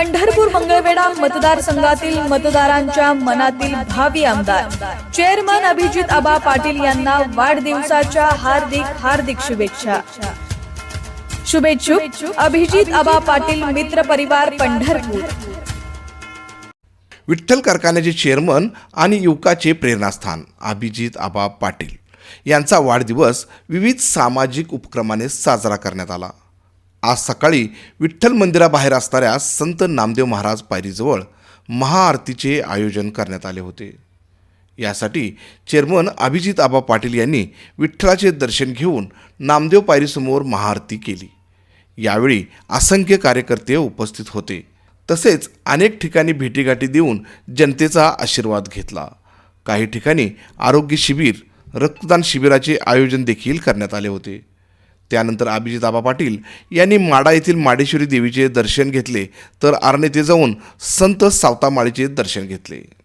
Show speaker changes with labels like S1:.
S1: पंढरपूर मंगळवेढा मतदारसंघातील मतदारांच्या मनातील भावी आमदार. चेअरमन अभिजित आबा पाटील यांना वाढदिवसाच्या हार्दिक हार्दिक शुभेच्छा. शुभेच्छुक अभिजित आबा पाटील मित्र परिवार पंढरपूर.
S2: विठ्ठल कारखान्याचे चेअरमन आणि युवकाचे प्रेरणास्थान अभिजित आबा पाटील. यांचा वाढदिवस विविध सामाजिक उपक्रमाने साजरा करण्यात आला. आज सकाळी विठ्ठल मंदिराबाहेर असणाऱ्या संत नामदेव महाराज पायरीजवळ महाआरतीचे आयोजन करण्यात आले होते. यासाठी चेअरमन अभिजित आबा पाटील यांनी विठ्ठलाचे दर्शन घेऊन नामदेव पायरीसमोर महाआरती केली. यावेळी असंख्य कार्यकर्ते उपस्थित होते. तसेच अनेक ठिकाणी भेटीगाठी देऊन जनतेचा आशीर्वाद घेतला. काही ठिकाणी आरोग्य शिबिर रक्तदान शिबिराचे आयोजन देखील करण्यात आले होते. त्यानंतर अभिजित आबा पाटील यांनी माडा येथील माडेश्वरी देवीचे दर्शन घेतले. तर आरणेते जाऊन संत सावतामाळीचे दर्शन घेतले.